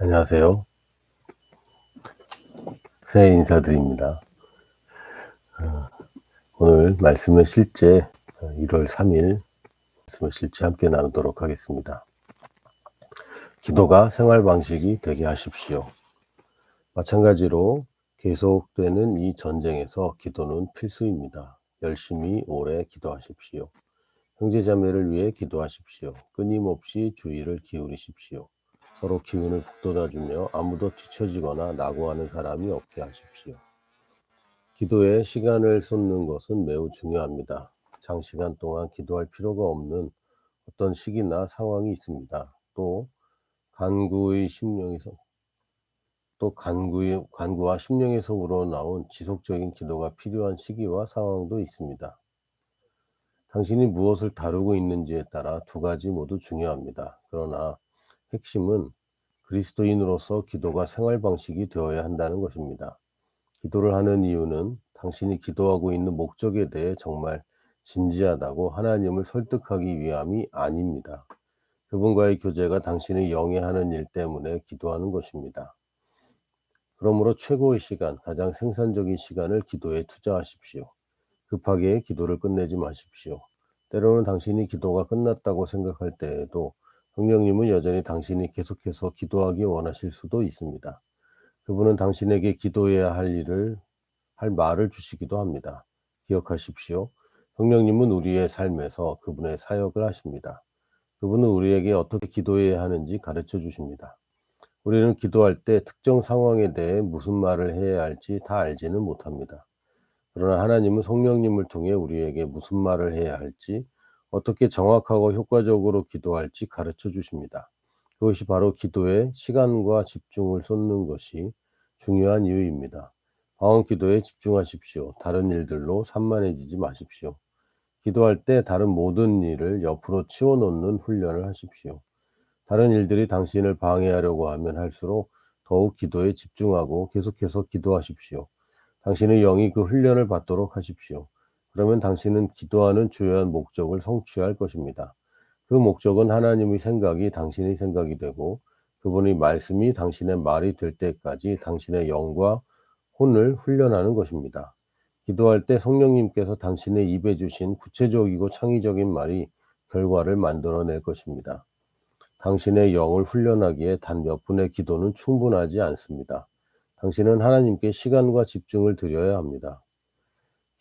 안녕하세요. 새해 인사드립니다. 어, 오늘 말씀의 실제 1월 3일 말씀의 실제 함께 나누도록 하겠습니다. 기도가 생활 방식이 되게 하십시오. 마찬가지로 계속되는 이 전쟁에서 기도는 필수입니다. 열심히 오래 기도하십시오. 형제자매를 위해 기도하십시오. 끊임없이 주의를 기울이십시오. 서로 기운을 북돋아주며 아무도 뒤처지거나 낙오하는 사람이 없게 하십시오. 기도에 시간을 쏟는 것은 매우 중요합니다. 장시간 동안 기도할 필요가 없는 어떤 시기나 상황이 있습니다. 또 간구의 심령에서 또 간구의, 간구와 심령에서 우러나온 지속적인 기도가 필요한 시기와 상황도 있습니다. 당신이 무엇을 다루고 있는지에 따라 두 가지 모두 중요합니다. 그러나 핵심은 그리스도인으로서 기도가 생활 방식이 되어야 한다는 것입니다. 기도를 하는 이유는 당신이 기도하고 있는 목적에 대해 정말 진지하다고 하나님을 설득하기 위함이 아닙니다. 그분과의 교제가 당신의 영에 하는 일 때문에 기도하는 것입니다. 그러므로 최고의 시간, 가장 생산적인 시간을 기도에 투자하십시오. 급하게 기도를 끝내지 마십시오. 때로는 당신이 기도가 끝났다고 생각할 때에도 성령님은 여전히 당신이 계속해서 기도하기 원하실 수도 있습니다. 그분은 당신에게 기도해야 할 일을 할 말을 주시기도 합니다. 기억하십시오. 성령님은 우리의 삶에서 그분의 사역을 하십니다. 그분은 우리에게 어떻게 기도해야 하는지 가르쳐 주십니다. 우리는 기도할 때 특정 상황에 대해 무슨 말을 해야 할지 다 알지는 못합니다. 그러나 하나님은 성령님을 통해 우리에게 무슨 말을 해야 할지 어떻게 정확하고 효과적으로 기도할지 가르쳐 주십니다. 그것이 바로 기도에 시간과 집중을 쏟는 것이 중요한 이유입니다. 방언 기도에 집중하십시오. 다른 일들로 산만해지지 마십시오. 기도할 때 다른 모든 일을 옆으로 치워놓는 훈련을 하십시오. 다른 일들이 당신을 방해하려고 하면 할수록 더욱 기도에 집중하고 계속해서 기도하십시오. 당신의 영이 그 훈련을 받도록 하십시오. 그러면 당신은 기도하는 주요한 목적을 성취할 것입니다. 그 목적은 하나님의 생각이 당신의 생각이 되고 그분의 말씀이 당신의 말이 될 때까지 당신의 영과 혼을 훈련하는 것입니다. 기도할 때 성령님께서 당신의 입에 주신 구체적이고 창의적인 말이 결과를 만들어낼 것입니다. 당신의 영을 훈련하기에 단 몇 분의 기도는 충분하지 않습니다. 당신은 하나님께 시간과 집중을 드려야 합니다.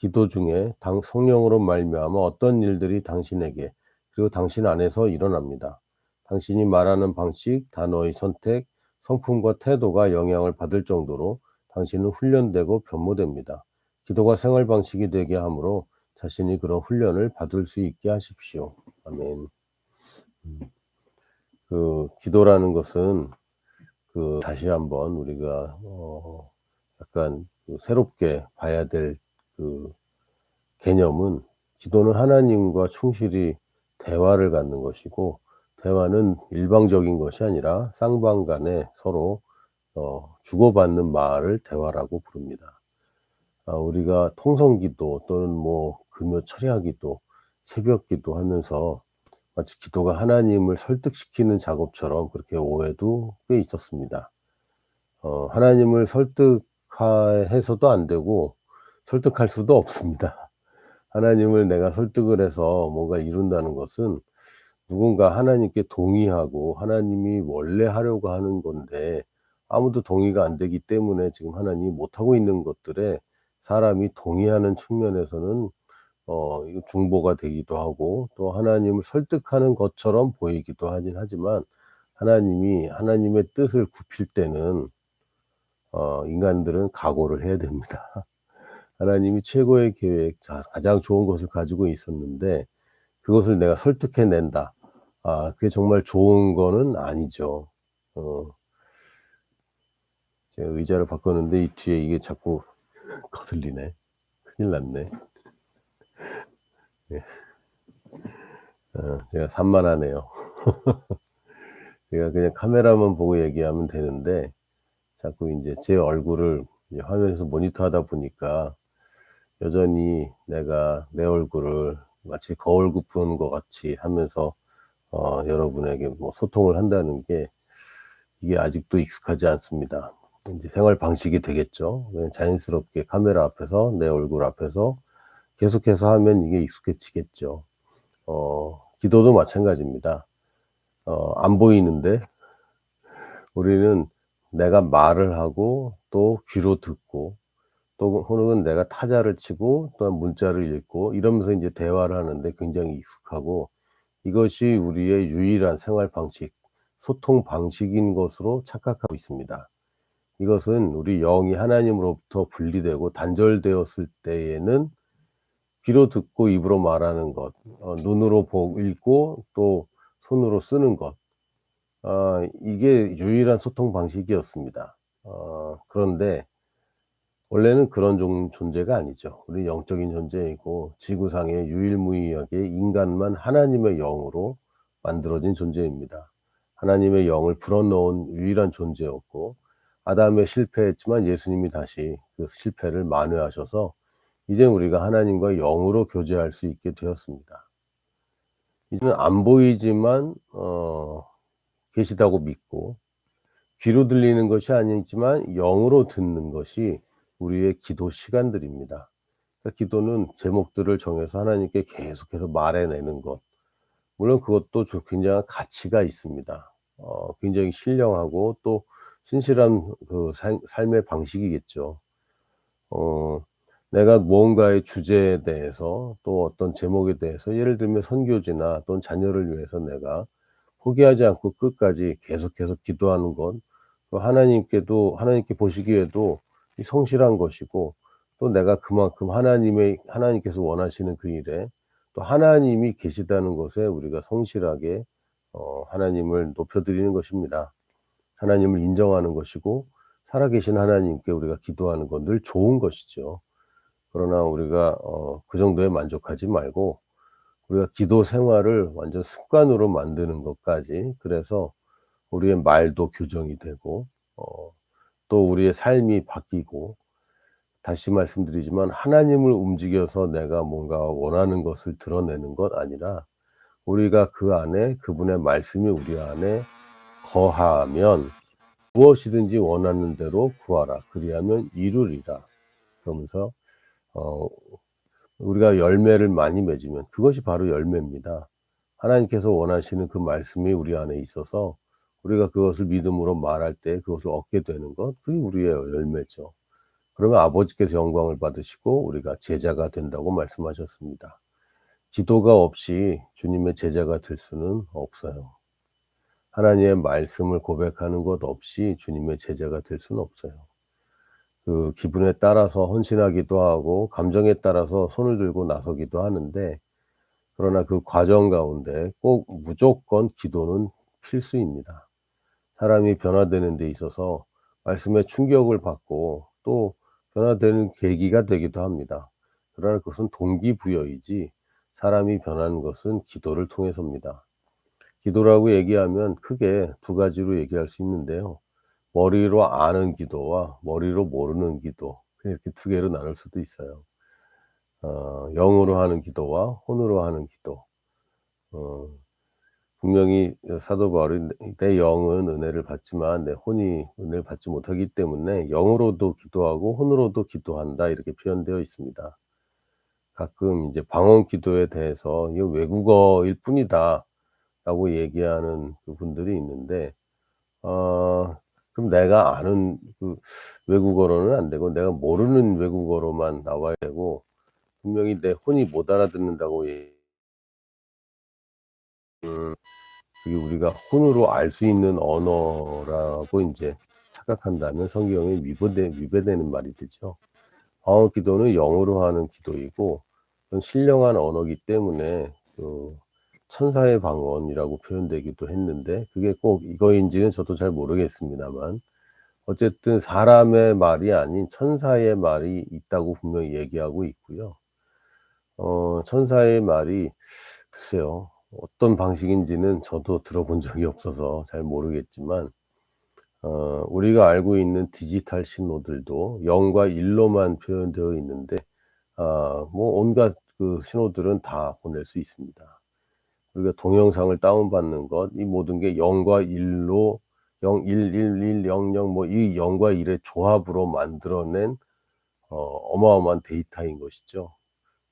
기도 중에 당 성령으로 말미암아 어떤 일들이 당신에게 그리고 당신 안에서 일어납니다. 당신이 말하는 방식, 단어의 선택, 성품과 태도가 영향을 받을 정도로 당신은 훈련되고 변모됩니다. 기도가 생활 방식이 되게 하므로 자신이 그런 훈련을 받을 수 있게 하십시오. 아멘. 음. 그 기도라는 것은 그 다시 한번 우리가 어 약간 그 새롭게 봐야 될 그 개념은 기도는 하나님과 충실히 대화를 갖는 것이고 대화는 일방적인 것이 아니라 쌍방 간에 서로 어, 주고받는 말을 대화라고 부릅니다. 아, 우리가 통성기도 또는 뭐 금요 철야기도 새벽기도 하면서 마치 기도가 하나님을 설득시키는 작업처럼 그렇게 오해도 꽤 있었습니다. 어, 하나님을 설득해서도 안 되고 설득할 수도 없습니다. 하나님을 내가 설득을 해서 뭔가 이룬다는 것은 누군가 하나님께 동의하고 하나님이 원래 하려고 하는 건데 아무도 동의가 안 되기 때문에 지금 하나님이 못하고 있는 것들에 사람이 동의하는 측면에서는 어, 중보가 되기도 하고 또 하나님을 설득하는 것처럼 보이기도 하긴 하지만 하나님이 하나님의 뜻을 굽힐 때는 어, 인간들은 각오를 해야 됩니다. 하나님이 최고의 계획, 가장 좋은 것을 가지고 있었는데 그것을 내가 설득해낸다. 아, 그게 정말 좋은 거는 아니죠. 어, 제가 의자를 바꿨는데 이 뒤에 이게 자꾸 거슬리네. 큰일 났네. 네. 어, 제가 산만하네요. 제가 그냥 카메라만 보고 얘기하면 되는데 자꾸 이제 제 얼굴을 화면에서 모니터 하다 보니까 여전히 내가 내 얼굴을 마치 거울 굽은 것 같이 하면서 어, 여러분에게 뭐 소통을 한다는 게 이게 아직도 익숙하지 않습니다. 이제 생활 방식이 되겠죠. 자연스럽게 카메라 앞에서 내 얼굴 앞에서 계속해서 하면 이게 익숙해지겠죠. 어, 기도도 마찬가지입니다. 어, 안 보이는데 우리는 내가 말을 하고 또 귀로 듣고 또 혹은 내가 타자를 치고 또 문자를 읽고 이러면서 이제 대화를 하는데 굉장히 익숙하고 이것이 우리의 유일한 생활 방식, 소통 방식인 것으로 착각하고 있습니다. 이것은 우리 영이 하나님으로부터 분리되고 단절되었을 때에는 귀로 듣고 입으로 말하는 것, 어, 눈으로 보고 읽고 또 손으로 쓰는 것, 어, 이게 유일한 소통 방식이었습니다. 어, 그런데 원래는 그런 종, 존재가 아니죠. 우리 영적인 존재이고 지구상의 유일무이하게 인간만 하나님의 영으로 만들어진 존재입니다. 하나님의 영을 불어넣은 유일한 존재였고 아담의 실패했지만 예수님이 다시 그 실패를 만회하셔서 이제 우리가 하나님과 영으로 교제할 수 있게 되었습니다. 이제는 안 보이지만 어, 계시다고 믿고 귀로 들리는 것이 아니지만 영으로 듣는 것이 우리의 기도 시간들입니다. 그러니까 기도는 제목들을 정해서 하나님께 계속해서 말해내는 것. 물론 그것도 굉장한 가치가 있습니다. 어, 굉장히 신령하고 또 신실한 그 삶의 방식이겠죠. 어, 내가 무언가의 주제에 대해서 또 어떤 제목에 대해서 예를 들면 선교지나 또는 자녀를 위해서 내가 포기하지 않고 끝까지 계속해서 기도하는 것, 하나님께도 하나님께 보시기에도 성실한 것이고 또 내가 그만큼 하나님의 하나님께서 원하시는 그 일에 또 하나님이 계시다는 것에 우리가 성실하게 어, 하나님을 높여드리는 것입니다. 하나님을 인정하는 것이고 살아계신 하나님께 우리가 기도하는 건 늘 좋은 것이죠. 그러나 우리가 어, 그 정도에 만족하지 말고 우리가 기도 생활을 완전 습관으로 만드는 것까지 그래서 우리의 말도 교정이 되고 어, 또 우리의 삶이 바뀌고 다시 말씀드리지만 하나님을 움직여서 내가 뭔가 원하는 것을 드러내는 것 아니라 우리가 그 안에 그분의 말씀이 우리 안에 거하면 무엇이든지 원하는 대로 구하라 그리하면 이루리라 그러면서 어, 우리가 열매를 많이 맺으면 그것이 바로 열매입니다. 하나님께서 원하시는 그 말씀이 우리 안에 있어서 우리가 그것을 믿음으로 말할 때 그것을 얻게 되는 것, 그게 우리의 열매죠. 그러면 아버지께서 영광을 받으시고 우리가 제자가 된다고 말씀하셨습니다. 기도가 없이 주님의 제자가 될 수는 없어요. 하나님의 말씀을 고백하는 것 없이 주님의 제자가 될 수는 없어요. 그 기분에 따라서 헌신하기도 하고 감정에 따라서 손을 들고 나서기도 하는데 그러나 그 과정 가운데 꼭 무조건 기도는 필수입니다. 사람이 변화되는 데 있어서 말씀에 충격을 받고 또 변화되는 계기가 되기도 합니다. 그러나 그것은 동기부여이지 사람이 변하는 것은 기도를 통해서입니다. 기도라고 얘기하면 크게 두 가지로 얘기할 수 있는데요. 머리로 아는 기도와 머리로 모르는 기도 이렇게 두 개로 나눌 수도 있어요. 어, 영으로 하는 기도와 혼으로 하는 기도. 어, 분명히 사도 바울이 내 영은 은혜를 받지만 내 혼이 은혜를 받지 못하기 때문에 영으로도 기도하고 혼으로도 기도한다 이렇게 표현되어 있습니다. 가끔 이제 방언 기도에 대해서 이 외국어일 뿐이다 라고 얘기하는 그 분들이 있는데 어, 그럼 내가 아는 그 외국어로는 안 되고 내가 모르는 외국어로만 나와야 되고 분명히 내 혼이 못 알아듣는다고 얘기. 음, 그게 우리가 혼으로 알 수 있는 언어라고 이제 착각한다면 성경에 위배되, 위배되는 말이 되죠. 방언 기도는 영어로 하는 기도이고 신령한 언어기 때문에 그 천사의 방언이라고 표현되기도 했는데 그게 꼭 이거인지는 저도 잘 모르겠습니다만 어쨌든 사람의 말이 아닌 천사의 말이 있다고 분명히 얘기하고 있고요. 어, 천사의 말이 글쎄요 어떤 방식인지는 저도 들어본 적이 없어서 잘 모르겠지만 어, 우리가 알고 있는 디지털 신호들도 0과 1로만 표현되어 있는데 아, 뭐 온갖 그 신호들은 다 보낼 수 있습니다. 우리가 동영상을 다운받는 것, 이 모든 게 0과 1로 0, 1, 1, 1, 0, 0, 뭐 이 0과 1의 조합으로 만들어낸 어, 어마어마한 데이터인 것이죠.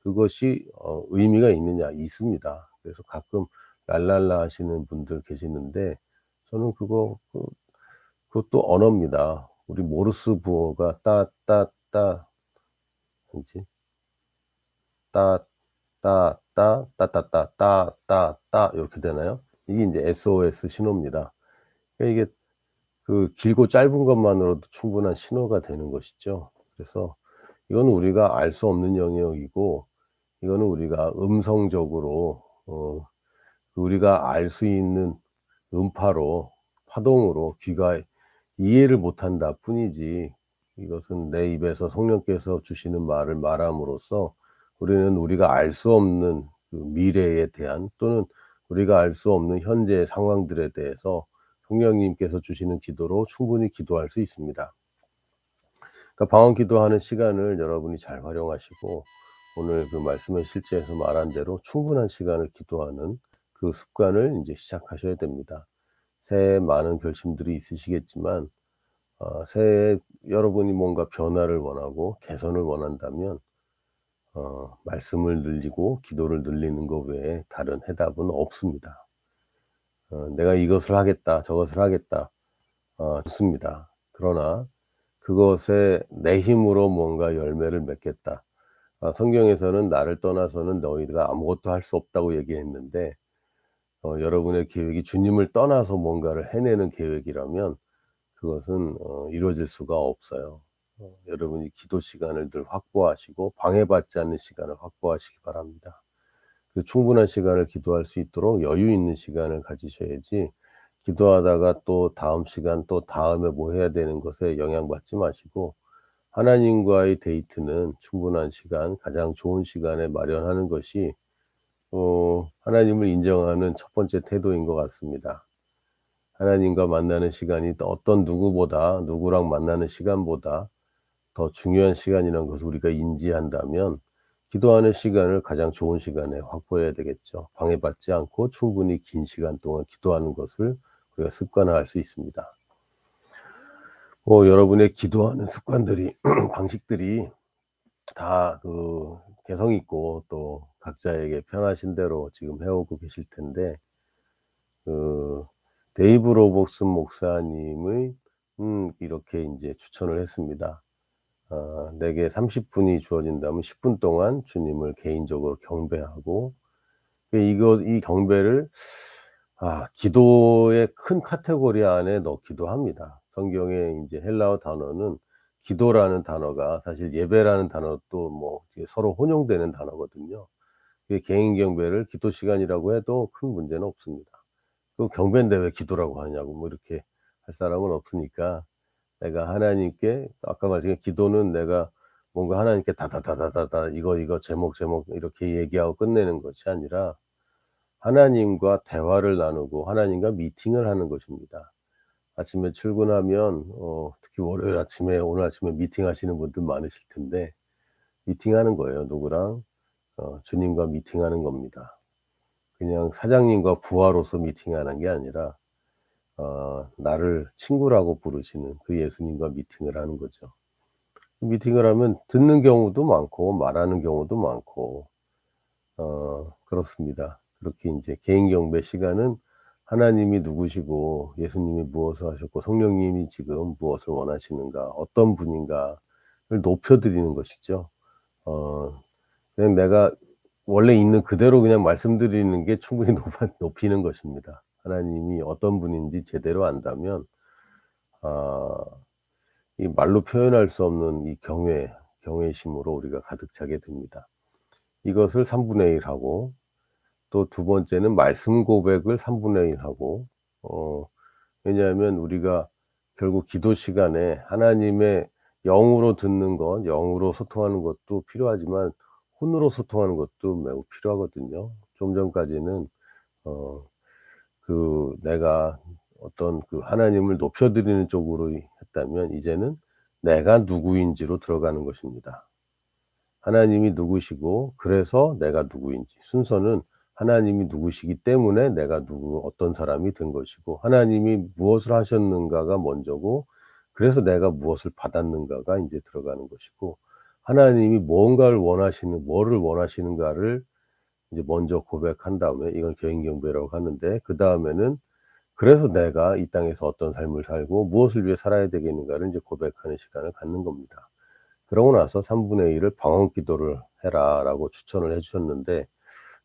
그것이 어, 의미가 있느냐 있습니다. 그래서 가끔 랄랄라 하시는 분들 계시는데 저는 그거 그, 그것도 언어입니다. 우리 모르스 부호가 따따따 뭐지 따따따따따따따따 이렇게 되나요? 이게 이제 SOS 신호입니다. 그러니까 이게 그 길고 짧은 것만으로도 충분한 신호가 되는 것이죠. 그래서 이건 우리가 알 수 없는 영역이고 이거는 우리가 음성적으로 어, 우리가 알 수 있는 음파로 파동으로 귀가 이해를 못한다 뿐이지 이것은 내 입에서 성령께서 주시는 말을 말함으로써 우리는 우리가 알 수 없는 그 미래에 대한 또는 우리가 알 수 없는 현재의 상황들에 대해서 성령님께서 주시는 기도로 충분히 기도할 수 있습니다. 그러니까 방언 기도하는 시간을 여러분이 잘 활용하시고 오늘 그 말씀의 실제에서 말한 대로 충분한 시간을 기도하는 그 습관을 이제 시작하셔야 됩니다. 새해 많은 결심들이 있으시겠지만 어, 새해 여러분이 뭔가 변화를 원하고 개선을 원한다면 어, 말씀을 늘리고 기도를 늘리는 것 외에 다른 해답은 없습니다. 어, 내가 이것을 하겠다, 저것을 하겠다, 어, 좋습니다. 그러나 그것에 내 힘으로 뭔가 열매를 맺겠다. 아, 성경에서는 나를 떠나서는 너희가 아무것도 할 수 없다고 얘기했는데 어, 여러분의 계획이 주님을 떠나서 뭔가를 해내는 계획이라면 그것은 어, 이루어질 수가 없어요. 어, 여러분이 기도 시간을 늘 확보하시고 방해받지 않는 시간을 확보하시기 바랍니다. 그 충분한 시간을 기도할 수 있도록 여유 있는 시간을 가지셔야지 기도하다가 또 다음 시간 또 다음에 뭐 해야 되는 것에 영향받지 마시고 하나님과의 데이트는 충분한 시간, 가장 좋은 시간에 마련하는 것이 어, 하나님을 인정하는 첫 번째 태도인 것 같습니다. 하나님과 만나는 시간이 어떤 누구보다 누구랑 만나는 시간보다 더 중요한 시간이라는 것을 우리가 인지한다면 기도하는 시간을 가장 좋은 시간에 확보해야 되겠죠. 방해받지 않고 충분히 긴 시간 동안 기도하는 것을 우리가 습관화할 수 있습니다. 뭐 여러분의 기도하는 습관들이 방식들이 다 그 개성 있고 또 각자에게 편하신 대로 지금 해오고 계실 텐데 그 데이브 로복슨 목사님의 음 이렇게 이제 추천을 했습니다. 어, 내게 30분이 주어진다면 10분 동안 주님을 개인적으로 경배하고 이거 이 경배를 아, 기도의 큰 카테고리 안에 넣기도 합니다. 성경에 이제 헬라어 단어는 기도라는 단어가 사실 예배라는 단어도 뭐 서로 혼용되는 단어거든요. 개인 경배를 기도 시간이라고 해도 큰 문제는 없습니다. 그 경배인데 왜 기도라고 하냐고 뭐 이렇게 할 사람은 없으니까 내가 하나님께 아까 말씀 기도는 내가 뭔가 하나님께 다다다다다다 이거 이거 제목 제목 이렇게 얘기하고 끝내는 것이 아니라 하나님과 대화를 나누고 하나님과 미팅을 하는 것입니다. 아침에 출근하면 어, 특히 월요일 아침에 오늘 아침에 미팅 하시는 분들 많으실 텐데 미팅하는 거예요. 누구랑 어, 주님과 미팅하는 겁니다. 그냥 사장님과 부하로서 미팅하는 게 아니라 어, 나를 친구라고 부르시는 그 예수님과 미팅을 하는 거죠. 미팅을 하면 듣는 경우도 많고 말하는 경우도 많고 어, 그렇습니다. 그렇게 이제 개인 경배 시간은 하나님이 누구시고 예수님이 무엇을 하셨고 성령님이 지금 무엇을 원하시는가 어떤 분인가를 높여드리는 것이죠. 어, 그냥 내가 원래 있는 그대로 그냥 말씀드리는 게 충분히 높아, 높이는 것입니다. 하나님이 어떤 분인지 제대로 안다면 아, 이 말로 표현할 수 없는 이 경외, 경외심으로 우리가 가득 차게 됩니다. 이것을 3분의 1 하고 또 두 번째는 말씀 고백을 3분의 1 하고 어 왜냐하면 우리가 결국 기도 시간에 하나님의 영으로 듣는 것, 영으로 소통하는 것도 필요하지만 혼으로 소통하는 것도 매우 필요하거든요. 좀 전까지는 어 그 내가 어떤 그 하나님을 높여드리는 쪽으로 했다면 이제는 내가 누구인지로 들어가는 것입니다. 하나님이 누구시고 그래서 내가 누구인지 순서는 하나님이 누구시기 때문에 내가 누구 어떤 사람이 된 것이고 하나님이 무엇을 하셨는가가 먼저고 그래서 내가 무엇을 받았는가가 이제 들어가는 것이고 하나님이 뭔가를 원하시는 뭐를 원하시는가를 이제 먼저 고백한 다음에 이건 개인 경배라고 하는데 그 다음에는 그래서 내가 이 땅에서 어떤 삶을 살고 무엇을 위해 살아야 되겠는가를 이제 고백하는 시간을 갖는 겁니다. 그러고 나서 3분의 1을 방언 기도를 해라 라고 추천을 해주셨는데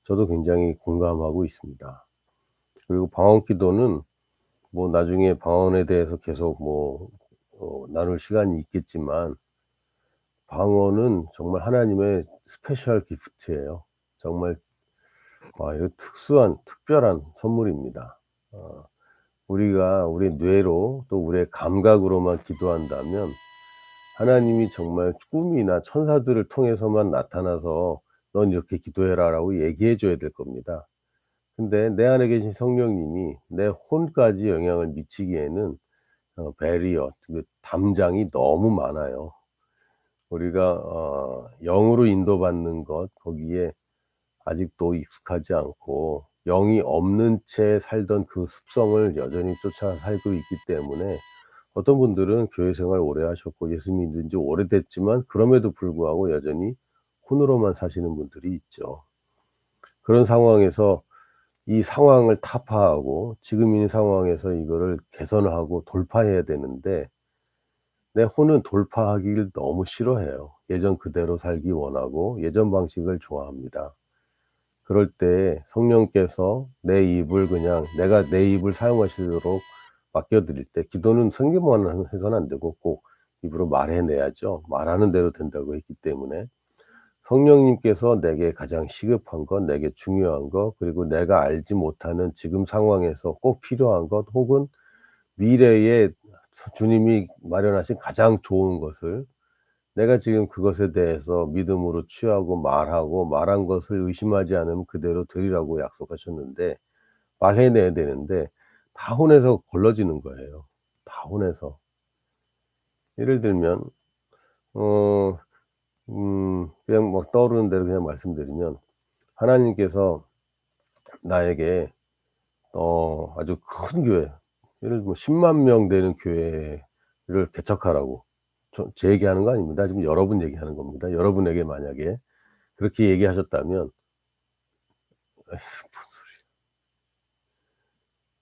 저도 굉장히 공감하고 있습니다. 그리고 방언 기도는 뭐 나중에 방언에 대해서 계속 뭐 어, 나눌 시간이 있겠지만 방언은 정말 하나님의 스페셜 기프트예요. 정말 와, 이거 특수한 특별한 선물입니다. 어, 우리가 우리 뇌로 또 우리의 감각으로만 기도한다면 하나님이 정말 꿈이나 천사들을 통해서만 나타나서 넌 이렇게 기도해라라고 얘기해 줘야 될 겁니다. 근데 내 안에 계신 성령님이 내 혼까지 영향을 미치기에는 어, 베리어, 그 담장이 너무 많아요. 우리가 어, 영으로 인도받는 것 거기에 아직도 익숙하지 않고 영이 없는 채 살던 그 습성을 여전히 쫓아 살고 있기 때문에 어떤 분들은 교회 생활 오래 하셨고 예수 믿은 지 오래됐지만 그럼에도 불구하고 여전히 혼으로만 사시는 분들이 있죠. 그런 상황에서 이 상황을 타파하고 지금 이 상황에서 이거를 개선하고 돌파해야 되는데 내 혼은 돌파하기를 너무 싫어해요. 예전 그대로 살기 원하고 예전 방식을 좋아합니다. 그럴 때 성령께서 내 입을 그냥 내가 내 입을 사용하시도록 맡겨드릴 때 기도는 성경만 해서는 안 되고 꼭 입으로 말해내야죠. 말하는 대로 된다고 했기 때문에 성령님께서 내게 가장 시급한 것, 내게 중요한 것, 그리고 내가 알지 못하는 지금 상황에서 꼭 필요한 것, 혹은 미래에 주님이 마련하신 가장 좋은 것을 내가 지금 그것에 대해서 믿음으로 취하고 말하고 말한 것을 의심하지 않으면 그대로 드리라고 약속하셨는데 말해내야 되는데 다 혼에서 걸러지는 거예요. 다 혼에서. 예를 들면 어 음, 그냥 막 떠오르는 대로 그냥 말씀드리면, 하나님께서 나에게, 어, 아주 큰 교회, 예를 들면 10만 명 되는 교회를 개척하라고, 저, 제 얘기하는 거 아닙니다. 지금 여러분 얘기하는 겁니다. 여러분에게 만약에 그렇게 얘기하셨다면, 에휴, 무슨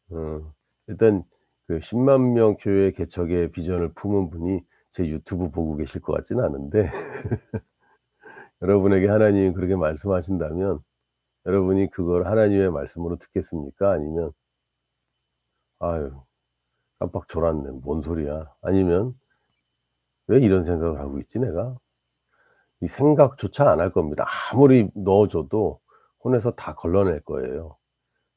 소리야. 어, 일단 그 10만 명 교회 개척의 비전을 품은 분이 제 유튜브 보고 계실 것 같지는 않은데 여러분에게 하나님이 그렇게 말씀하신다면 여러분이 그걸 하나님의 말씀으로 듣겠습니까? 아니면 아유 깜빡 졸았네. 뭔 소리야? 아니면 왜 이런 생각을 하고 있지 내가? 이 생각조차 안 할 겁니다. 아무리 넣어줘도 혼에서 다 걸러낼 거예요.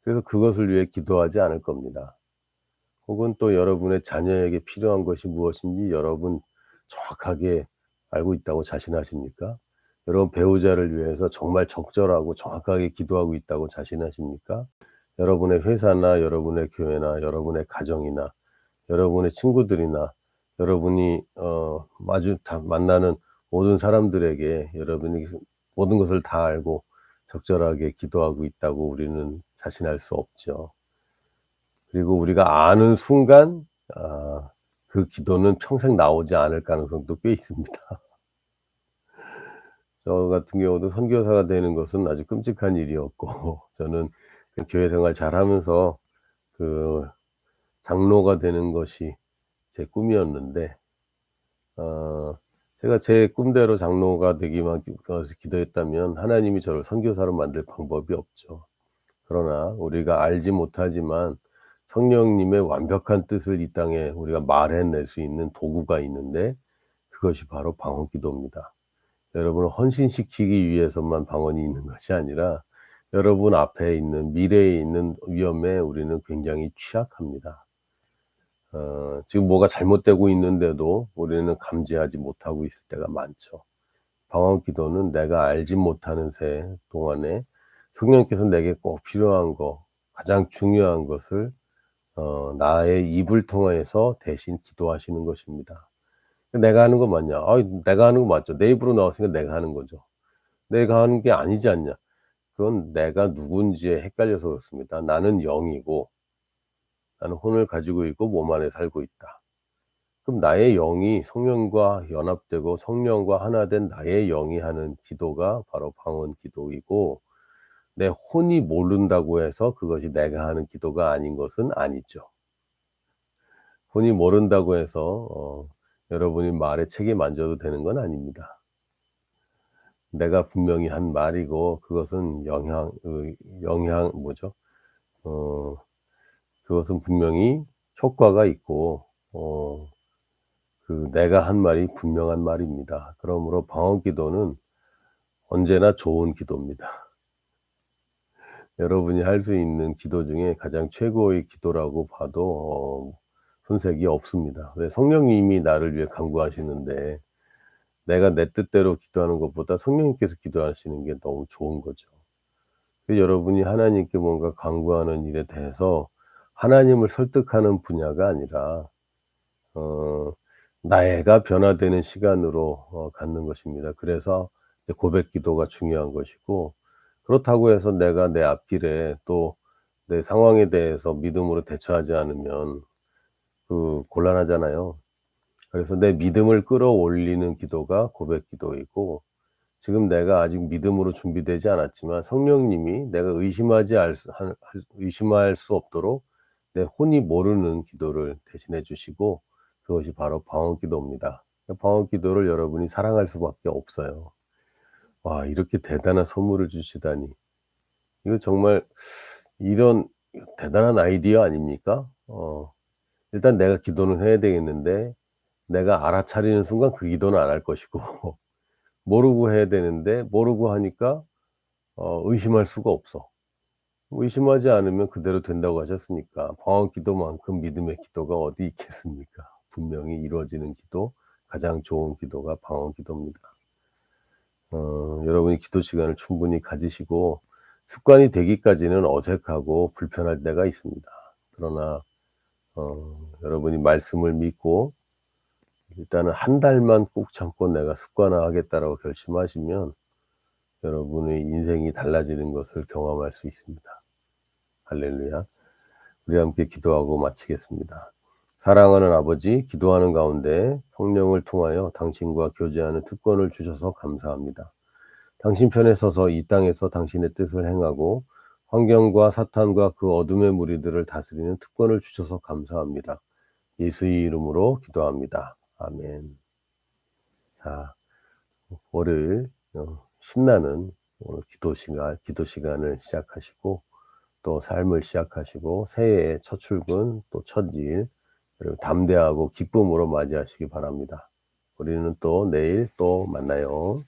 그래서 그것을 위해 기도하지 않을 겁니다. 혹은 또 여러분의 자녀에게 필요한 것이 무엇인지 여러분 정확하게 알고 있다고 자신하십니까? 여러분 배우자를 위해서 정말 적절하고 정확하게 기도하고 있다고 자신하십니까? 여러분의 회사나 여러분의 교회나 여러분의 가정이나 여러분의 친구들이나 여러분이 어 마주 다 만나는 모든 사람들에게 여러분이 모든 것을 다 알고 적절하게 기도하고 있다고 우리는 자신할 수 없죠. 그리고 우리가 아는 순간 아, 그 기도는 평생 나오지 않을 가능성도 꽤 있습니다. 저 같은 경우도 선교사가 되는 것은 아주 끔찍한 일이었고 저는 그 교회 생활 잘하면서 그 장로가 되는 것이 제 꿈이었는데 어 제가 제 꿈대로 장로가 되기만 기도했다면 하나님이 저를 선교사로 만들 방법이 없죠. 그러나 우리가 알지 못하지만 성령님의 완벽한 뜻을 이 땅에 우리가 말해낼 수 있는 도구가 있는데 그것이 바로 방언 기도입니다. 여러분을 헌신시키기 위해서만 방언이 있는 것이 아니라 여러분 앞에 있는 미래에 있는 위험에 우리는 굉장히 취약합니다. 어, 지금 뭐가 잘못되고 있는데도 우리는 감지하지 못하고 있을 때가 많죠. 방언 기도는 내가 알지 못하는 새 동안에 성령께서 내게 꼭 필요한 거, 가장 중요한 것을 어, 나의 입을 통해서 대신 기도하시는 것입니다. 내가 하는 거 맞냐? 아, 내가 하는 거 맞죠. 내 입으로 나왔으니까 내가 하는 거죠. 내가 하는 게 아니지 않냐? 그건 내가 누군지에 헷갈려서 그렇습니다. 나는 영이고 나는 혼을 가지고 있고 몸 안에 살고 있다. 그럼 나의 영이 성령과 연합되고 성령과 하나 된 나의 영이 하는 기도가 바로 방언 기도이고 내 혼이 모른다고 해서 그것이 내가 하는 기도가 아닌 것은 아니죠. 혼이 모른다고 해서 어, 여러분이 말에 책임 안 져도 되는 건 아닙니다. 내가 분명히 한 말이고 그것은 영향 그 영향 뭐죠? 어 그것은 분명히 효과가 있고 어 그 내가 한 말이 분명한 말입니다. 그러므로 방언 기도는 언제나 좋은 기도입니다. 여러분이 할 수 있는 기도 중에 가장 최고의 기도라고 봐도 어 손색이 없습니다. 왜 성령님이 나를 위해 간구하시는데 내가 내 뜻대로 기도하는 것보다 성령님께서 기도하시는 게 너무 좋은 거죠. 그 여러분이 하나님께 뭔가 간구하는 일에 대해서 하나님을 설득하는 분야가 아니라 어 나애가 변화되는 시간으로 어 갖는 것입니다. 그래서 고백 기도가 중요한 것이고 그렇다고 해서 내가 내 앞길에 또 내 상황에 대해서 믿음으로 대처하지 않으면 그 곤란하잖아요. 그래서 내 믿음을 끌어올리는 기도가 고백 기도이고 지금 내가 아직 믿음으로 준비되지 않았지만 성령님이 내가 의심하지 알 의심할 수 없도록 내 혼이 모르는 기도를 대신해 주시고 그것이 바로 방언 기도입니다. 방언 기도를 여러분이 사랑할 수밖에 없어요. 와 이렇게 대단한 선물을 주시다니 이거 정말 이런 대단한 아이디어 아닙니까? 어, 일단 내가 기도는 해야 되겠는데 내가 알아차리는 순간 그 기도는 안 할 것이고 모르고 해야 되는데 모르고 하니까 어, 의심할 수가 없어. 의심하지 않으면 그대로 된다고 하셨으니까 방언 기도만큼 믿음의 기도가 어디 있겠습니까? 분명히 이루어지는 기도 가장 좋은 기도가 방언 기도입니다. 어, 여러분이 기도 시간을 충분히 가지시고 습관이 되기까지는 어색하고 불편할 때가 있습니다. 그러나 어, 여러분이 말씀을 믿고 일단은 한 달만 꼭 참고 내가 습관화하겠다라고 결심하시면 여러분의 인생이 달라지는 것을 경험할 수 있습니다. 할렐루야. 우리 함께 기도하고 마치겠습니다. 사랑하는 아버지, 기도하는 가운데 성령을 통하여 당신과 교제하는 특권을 주셔서 감사합니다. 당신 편에 서서 이 땅에서 당신의 뜻을 행하고 환경과 사탄과 그 어둠의 무리들을 다스리는 특권을 주셔서 감사합니다. 예수의 이름으로 기도합니다. 아멘. 자, 월요일 어, 신나는 오늘 기도 시간, 기도 시간을 시작하시고 또 삶을 시작하시고 새해의 첫 출근 또 첫 일 그리고 담대하고 기쁨으로 맞이하시기 바랍니다. 우리는 또 내일 또 만나요.